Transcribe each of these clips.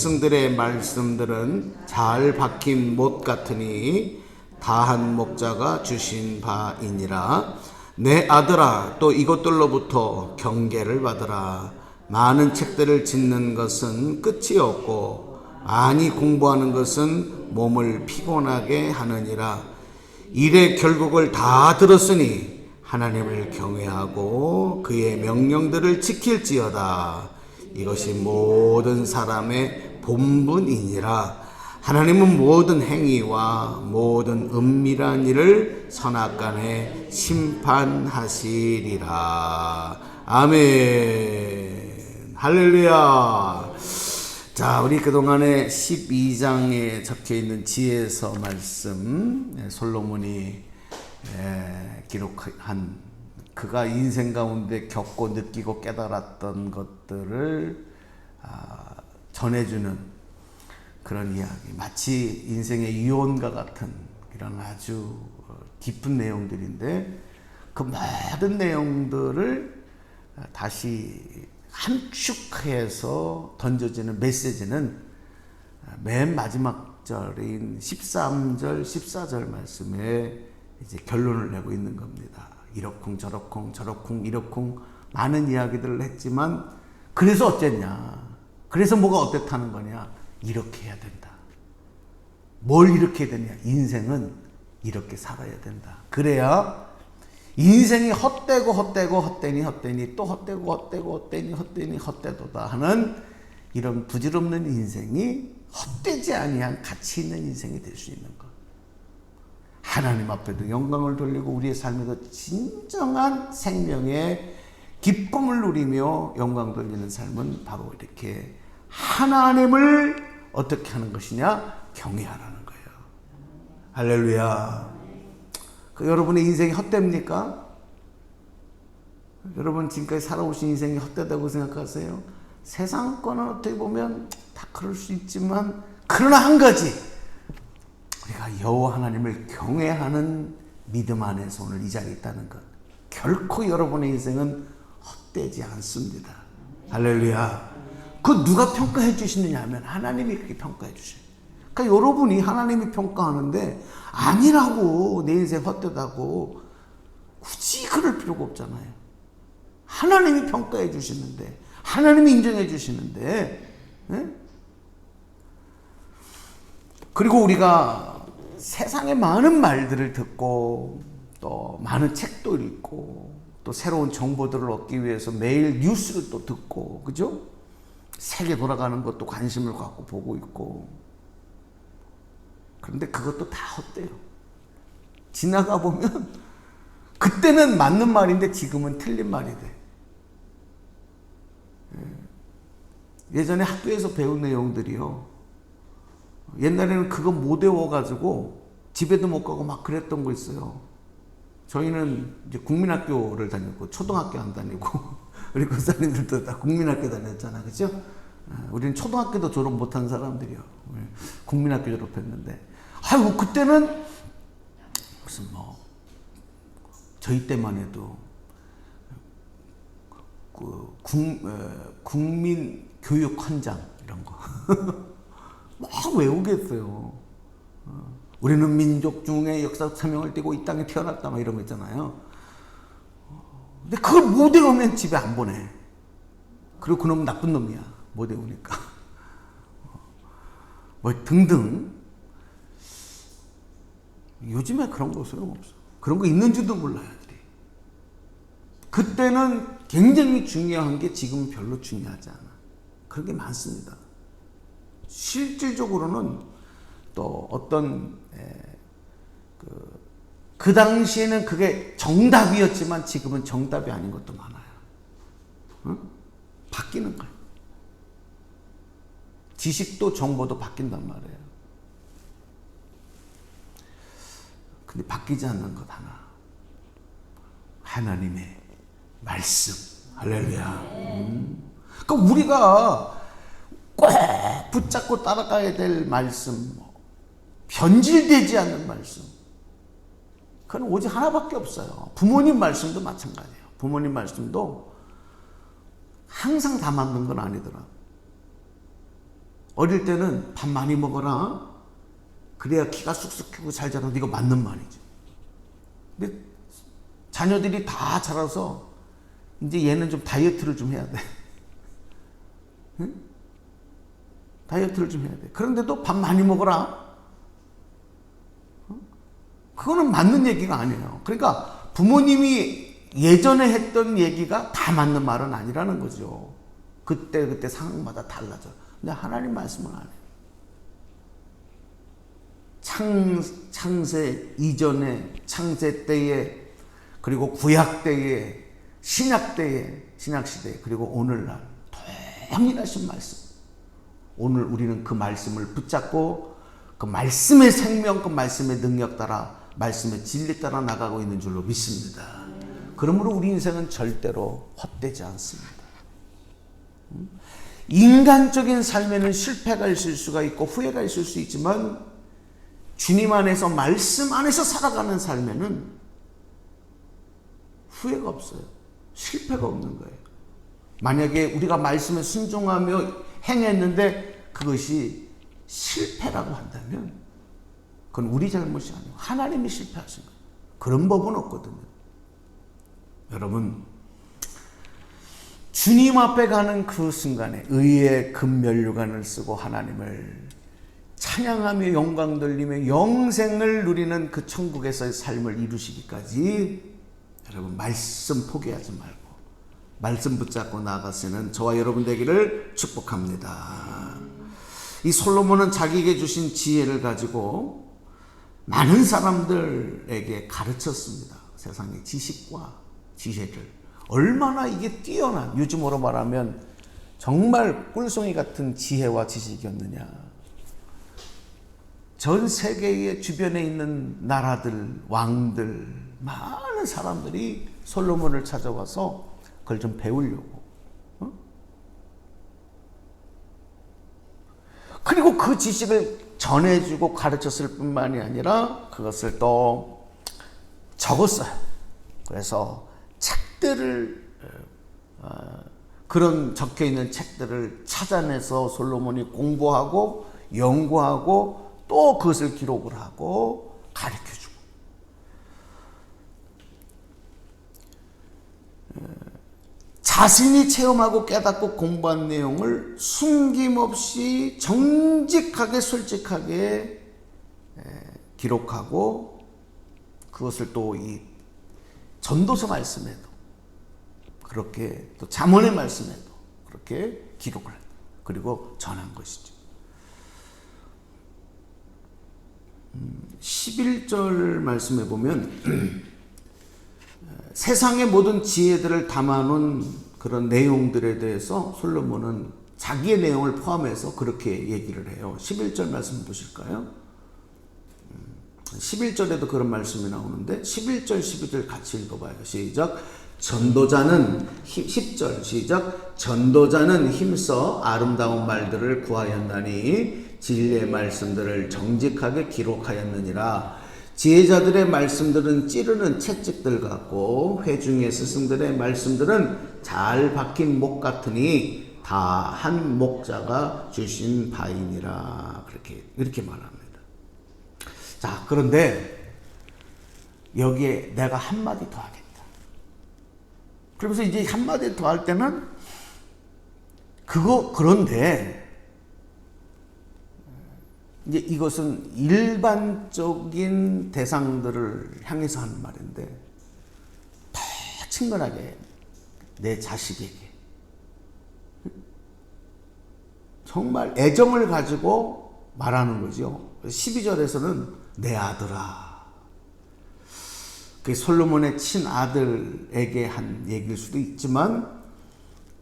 스승들의 말씀들은 잘 박힌 못 같으니 다한 목자가 주신 바이니라. 내 아들아 또 이것들로부터 경계를 받으라. 많은 책들을 짓는 것은 끝이 없고 많이 공부하는 것은 몸을 피곤하게 하느니라. 일의 결국을 다 들었으니 하나님을 경외하고 그의 명령들을 지킬지어다. 이것이 모든 사람의 본분이니라. 하나님은 모든 행위와 모든 은밀한 일을 선악간에 심판하시리라. 아멘. 할렐루야. 자 우리 그동안에 12장에 적혀 있는 지혜서 말씀 예, 솔로몬이 예, 기록한 그가 인생 가운데 겪고 느끼고 깨달았던 것들을 아, 전해주는 그런 이야기. 마치 인생의 유언과 같은 이런 아주 깊은 내용들인데 그 모든 내용들을 다시 함축해서 던져지는 메시지는 맨 마지막 절인 13절, 14절 말씀에 이제 결론을 내고 있는 겁니다. 이러쿵 저러쿵 저러쿵 이러쿵 많은 이야기들을 했지만 그래서 어쨌냐? 그래서 뭐가 어땠다는 거냐? 이렇게 해야 된다. 뭘 이렇게 해야 되냐? 인생은 이렇게 살아야 된다. 그래야 인생이 헛되고 헛되고 헛되니 헛되니 또 헛되고 헛되고 헛되니 헛되니 헛되도다 하는 이런 부질없는 인생이 헛되지 아니한 가치 있는 인생이 될 수 있는 것. 하나님 앞에도 영광을 돌리고 우리의 삶에서 진정한 생명의 기쁨을 누리며 영광 돌리는 삶은 바로 이렇게 하나님을 어떻게 하는 것이냐? 경외하라는 거예요. 할렐루야. 그 여러분의 인생이 헛됩니까? 여러분 지금까지 살아오신 인생이 헛되다고 생각하세요? 세상 거는 어떻게 보면 다 그럴 수 있지만 그러나 한 가지 우리가 여호와 하나님을 경외하는 믿음 안에서 오늘 이 자리에 있다는 것 결코 여러분의 인생은 헛되지 않습니다. 할렐루야. 그 누가 평가해 주시느냐 하면 하나님이 그렇게 평가해 주셔요. 그러니까 여러분이 하나님이 평가하는데 아니라고 내 인생 헛되다고 굳이 그럴 필요가 없잖아요. 하나님이 평가해 주시는데 하나님이 인정해 주시는데 예? 그리고 우리가 세상의 많은 말들을 듣고 또 많은 책도 읽고 또 새로운 정보들을 얻기 위해서 매일 뉴스를 또 듣고 그죠? 세계 돌아가는 것도 관심을 갖고 보고 있고 그런데 그것도 다 헛돼요. 지나가 보면 그때는 맞는 말인데 지금은 틀린 말이 돼. 예전에 학교에서 배운 내용들이요. 옛날에는 그거 못 외워가지고 집에도 못 가고 막 그랬던 거 있어요. 저희는 이제 국민학교를 다녔고 초등학교 안 다니고 우리 권사님들도 다 국민학교 다녔잖아, 그죠? 우리는 초등학교도 졸업 못한 사람들이요. 국민학교 졸업했는데, 아이고 그때는 무슨 뭐 저희 때만 해도 그 국, 국민 교육 헌장 이런 거 막 외우겠어요. 우리는 민족 중에 역사적 사명을 띠고 이 땅에 태어났다 막 이런 거 있잖아요. 근데 그걸 못 외우면 집에 안 보내. 그리고 그놈은 나쁜 놈이야. 못 외우니까. 뭐 등등. 요즘에 그런 거 소용없어. 그런 거 있는지도 몰라요. 애들이. 그때는 굉장히 중요한 게 지금 별로 중요하지 않아. 그런 게 많습니다. 실질적으로는 또 어떤 그, 그 당시에는 그게 정답이었지만 지금은 정답이 아닌 것도 많아요. 응? 바뀌는 거예요. 지식도 정보도 바뀐단 말이에요. 근데 바뀌지 않는 것 하나. 하나님의 말씀. 할렐루야. 음. 그러니까 우리가 꼭 붙잡고 따라가야 될 말씀. 변질되지 않는 말씀. 그건 오직 하나밖에 없어요. 부모님 말씀도 마찬가지예요. 부모님 말씀도 항상 다 맞는 건 아니더라. 어릴 때는 밥 많이 먹어라. 그래야 키가 쑥쑥 크고 잘 자란다. 이거 맞는 말이죠. 근데 자녀들이 다 자라서 이제 얘는 좀 다이어트를 좀 해야 돼. 응? 다이어트를 좀 해야 돼. 그런데도 밥 많이 먹어라. 어? 그거는 맞는 얘기가 아니에요. 그러니까 부모님이 예전에 했던 얘기가 다 맞는 말은 아니라는 거죠. 그때 그때 상황마다 달라져. 근데 하나님 말씀은 안 해요. 창, 창세 이전에 창세 때에 그리고 구약 때에 신약 때에 신약 시대 그리고 오늘날 동일하신 말씀. 오늘 우리는 그 말씀을 붙잡고 그 말씀의 생명, 그 말씀의 능력 따라 말씀의 진리 따라 나가고 있는 줄로 믿습니다. 그러므로 우리 인생은 절대로 헛되지 않습니다. 인간적인 삶에는 실패가 있을 수가 있고 후회가 있을 수 있지만 주님 안에서 말씀 안에서 살아가는 삶에는 후회가 없어요. 실패가 없는 거예요. 만약에 우리가 말씀에 순종하며 행했는데 그것이 실패라고 한다면 그건 우리 잘못이 아니고 하나님이 실패하신 거예요. 그런 법은 없거든요. 여러분 주님 앞에 가는 그 순간에 의의 금면류관을 쓰고 하나님을 찬양하며 영광 돌리며 영생을 누리는 그 천국에서의 삶을 이루시기까지 여러분 말씀 포기하지 말고 말씀 붙잡고 나아가시는 저와 여러분 되기를 축복합니다. 이 솔로몬은 자기에게 주신 지혜를 가지고 많은 사람들에게 가르쳤습니다. 세상의 지식과 지혜를. 얼마나 이게 뛰어난, 요즘으로 말하면 정말 꿀송이 같은 지혜와 지식이었느냐. 전 세계의 주변에 있는 나라들, 왕들, 많은 사람들이 솔로몬을 찾아와서 그걸 좀 배우려고. 어? 그리고 그 지식을 전해주고 가르쳤을 뿐만이 아니라 그것을 또 적었어요. 그래서 책들을 어, 그런 적혀 있는 책들을 찾아내서 솔로몬이 공부하고 연구하고 또 그것을 기록을 하고 가르쳐 주고 자신이 체험하고 깨닫고 공부한 내용을 숨김없이 정직하게 솔직하게 기록하고 그것을 또 이 전도서 말씀에도 그렇게 또 잠언의 말씀에도 그렇게 기록을 그리고 전한 것이죠. 11절 말씀에 보면 세상의 모든 지혜들을 담아놓은 그런 내용들에 대해서 솔로몬은 자기의 내용을 포함해서 그렇게 얘기를 해요. 11절 말씀 보실까요? 11절에도 그런 말씀이 나오는데 11절 12절 같이 읽어봐요. 시작. 전도자는 10절 시작. 전도자는 힘써 아름다운 말들을 구하였나니 진리의 말씀들을 정직하게 기록하였느니라. 지혜자들의 말씀들은 찌르는 채찍들 같고 회중의 스승들의 말씀들은 잘 박힌 목 같으니 다 한 목자가 주신 바이니라 그렇게 이렇게 말합니다. 자 그런데 여기에 내가 한 마디 더 하겠다. 그러면서 이제 한 마디 더 할 때는 그거 그런데 이제 이것은 일반적인 대상들을 향해서 하는 말인데 더 친근하게 내 자식에게 정말 애정을 가지고 말하는 거죠. 12절에서는 내 아들아. 그 솔로몬의 친아들에게 한 얘기일 수도 있지만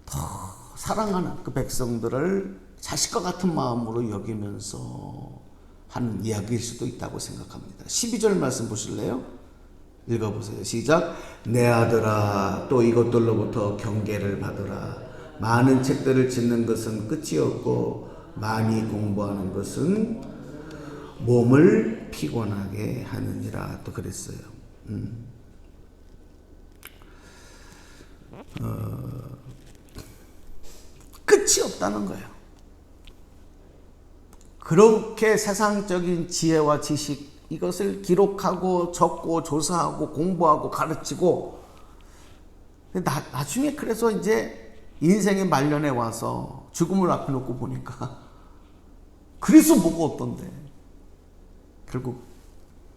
더 사랑하는 그 백성들을 자식과 같은 마음으로 여기면서 하는 이야기일 수도 있다고 생각합니다. 12절 말씀 보실래요? 읽어보세요. 시작. 내 아들아, 또 이것들로부터 경계를 받으라. 많은 책들을 짓는 것은 끝이 없고, 많이 공부하는 것은 몸을 피곤하게 하느니라. 또 그랬어요. 음. 어, 끝이 없다는 거예요. 그렇게 세상적인 지혜와 지식 이것을 기록하고 적고 조사하고 공부하고 가르치고 나, 나중에 그래서 이제 인생의 말년에 와서 죽음을 앞에 놓고 보니까 그래서 뭐가 없던데 결국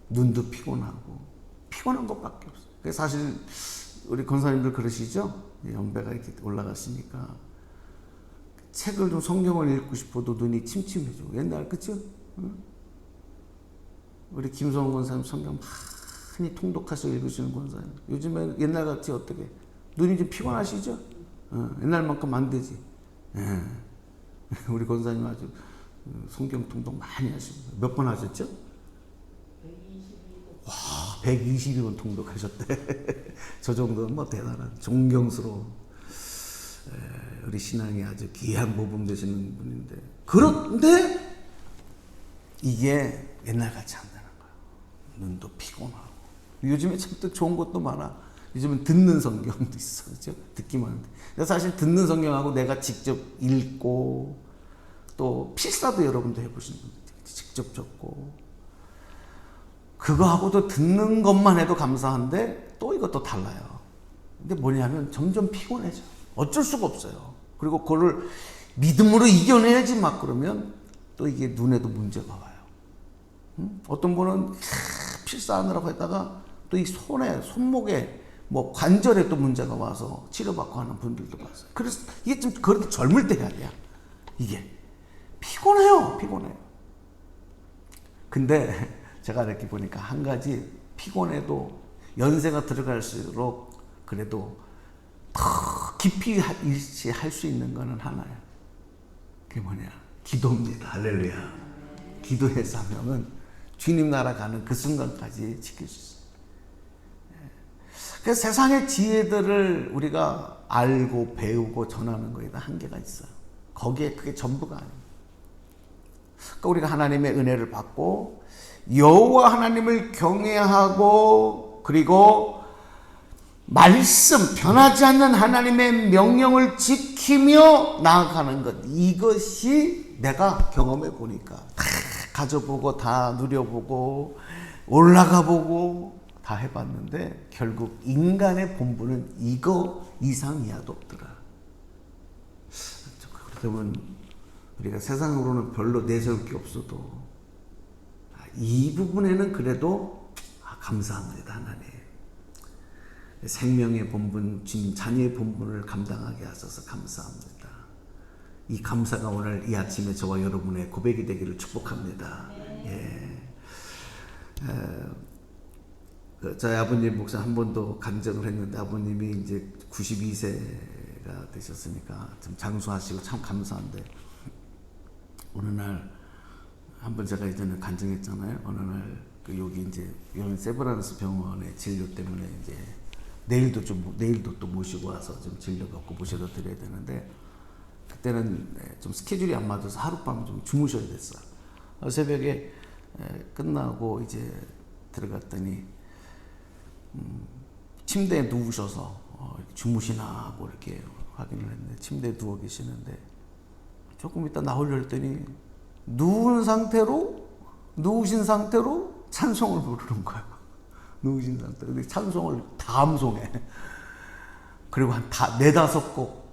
눈도 피곤하고 피곤한 것밖에 없어요. 사실 우리 권사님들 그러시죠? 연배가 이렇게 올라갔으니까 책을 좀 성경을 읽고 싶어도 눈이 침침해져. 옛날 그죠? 응? 우리 김성원 권사님 성경 많이 통독하셔 읽으시는 권사님. 요즘에 옛날 같이 어떻게 눈이 좀 피곤하시죠? 어, 옛날만큼 안 되지. 예. 우리 권사님 아주 성경 통독 많이 하시고 몇 번 하셨죠? 122번 통독하셨대. 저 정도는 뭐 대단한 존경스러운 에, 우리 신앙에 아주 귀한 모범 되시는 분인데 그런데 이게 옛날 같이 안 되는 거야. 눈도 피곤하고 요즘에 참 또 좋은 것도 많아. 요즘은 듣는 성경도 있어, 그죠? 듣기만 하는데. 사실 듣는 성경하고 내가 직접 읽고 또 필사도 여러분도 해보시는 분들 직접 적고 그거하고도 듣는 것만 해도 감사한데 또 이것도 달라요. 근데 뭐냐면 점점 피곤해져. 어쩔 수가 없어요. 그리고 그거를 믿음으로 이겨내야지 막 그러면 또 이게 눈에도 문제가 와요. 응? 어떤 분은 필사하느라고 했다가 또 이 손에, 손목에 뭐 관절에 또 문제가 와서 치료받고 하는 분들도 봤어요. 그래서 이게 좀 그래도 젊을 때 해야 돼요. 이게. 피곤해요. 피곤해요. 근데 제가 이렇게 보니까 한 가지 피곤해도 연세가 들어갈수록 그래도 더 깊이 할수 있는 거는 하나야. 그게 뭐냐? 기도입니다. 할렐루야. 기도해서 하면은 주님 나라 가는 그 순간까지 지킬 수 있어요. 그 세상의 지혜들을 우리가 알고 배우고 전하는 거에다 한계가 있어요. 거기에 그게 전부가 아니에요. 그러니까 우리가 하나님의 은혜를 받고 여호와 하나님을 경외하고 그리고 말씀 변하지 않는 하나님의 명령을 지키며 나아가는 것 이것이 내가 경험해 보니까 다 가져보고 다 누려보고 올라가 보고 다 해봤는데 결국 인간의 본분은 이거 이상 이하도 없더라. 그러면 우리가 세상으로는 별로 내세울 게 없어도 이 부분에는 그래도 아, 감사합니다 하나님. 생명의 본분, 주님 자녀의 본분을 감당하게 하셔서 감사합니다. 이 감사가 오늘 이 아침에 저와 여러분의 고백이 되기를 축복합니다. 예. 그 저희 아버님 목사 한 번도 간증을 했는데 아버님이 이제 92세가 되셨으니까 좀 장수하시고 참 감사한데 어느 날 한 번 제가 이전에 간증했잖아요. 어느 날 그 여기 이제 여기 세브란스 병원의 진료 때문에 이제 내일도 좀 내일도 또 모시고 와서 좀 진료 받고 모셔다 드려야 되는데 그때는 좀 스케줄이 안 맞아서 하룻밤 좀 주무셔야 됐어요. 새벽에 끝나고 이제 들어갔더니 음, 침대에 누우셔서 어, 주무시나 하고 이렇게 확인을 했는데 침대에 누워 계시는데 조금 있다 나오려 했더니 누운 상태로 누우신 상태로 찬송을 부르는 거예요. 누우신 상태로 근데 찬송을 다 암송해. 그리고 한 다 네다섯 곡,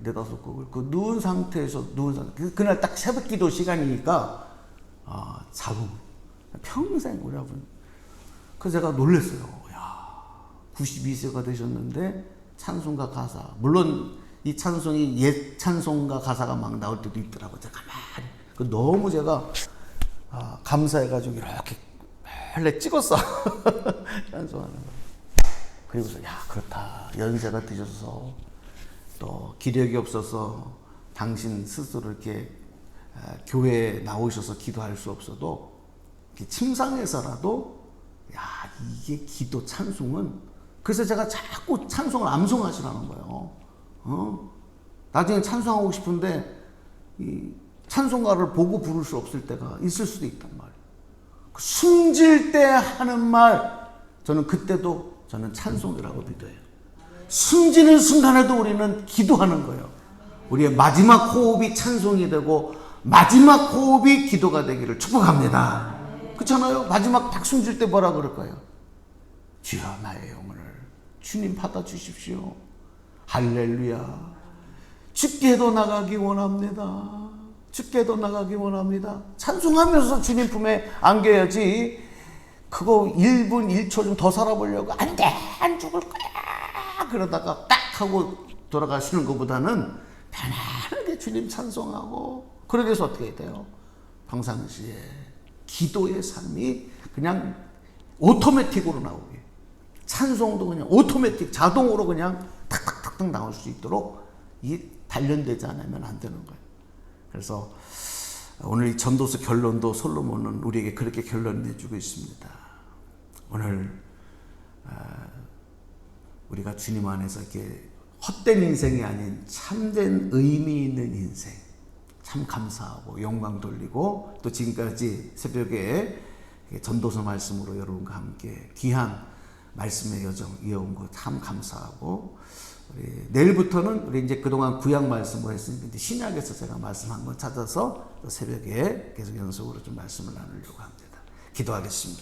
네다섯 곡을 그 누운 상태에서 누운 상태 그날 딱 새벽 기도 시간이니까 아 자고 평생 우리 아버님. 그래서 제가 놀랐어요. 야 92세가 되셨는데 찬송가 가사 물론 이 찬송이 옛 찬송가 가사가 막 나올 때도 있더라고요. 제가 가만히 그 너무 제가 아, 감사해가지고 이렇게 할래 찍었어 찬송하는 거. 그리고서 야 그렇다 연세가 드셔서 또 기력이 없어서 당신 스스로 이렇게 아, 교회에 나오셔서 기도할 수 없어도 침상에서라도 야 이게 기도 찬송은 그래서 제가 자꾸 찬송을 암송하시라는 거예요. 어? 나중에 찬송하고 싶은데 이 찬송가를 보고 부를 수 없을 때가 있을 수도 있단 말이에요. 그 숨질 때 하는 말 저는 그때도 저는 찬송이라고 믿어요. 숨지는 순간에도 우리는 기도하는 거예요. 우리의 마지막 호흡이 찬송이 되고 마지막 호흡이 기도가 되기를 축복합니다. 그렇잖아요. 마지막 박숨 질 때 뭐라 그럴까요? 주여 나의 영혼을 주님 받아 주십시오. 할렐루야. 죽게도 나가기 원합니다. 죽게도 나가기 원합니다. 찬송하면서 주님 품에 안겨야지. 그거 1분 1초 좀 더 살아보려고 안 돼, 안 죽을 거야. 그러다가 딱 하고 돌아가시는 것보다는 편안하게 주님 찬송하고 그러기 위해서 어떻게 돼요? 평상시에 기도의 삶이 그냥 오토매틱으로 나오게 찬송도 그냥 오토매틱 자동으로 그냥 탁탁탁탁 나올 수 있도록 이 단련되지 않으면 안 되는 거예요. 그래서 오늘 이 전도서 결론도 솔로몬은 우리에게 그렇게 결론 내주고 있습니다. 오늘 아, 우리가 주님 안에서 이렇게 헛된 인생이 아닌 참된 의미 있는 인생 참 감사하고 영광 돌리고 또 지금까지 새벽에 전도서 말씀으로 여러분과 함께 귀한 말씀의 여정 이어온 거 참 감사하고 내일부터는 우리 이제 그동안 구약 말씀을 했으니까 신약에서 제가 말씀한 거 찾아서 또 새벽에 계속 연속으로 좀 말씀을 나누려고 합니다. 기도하겠습니다.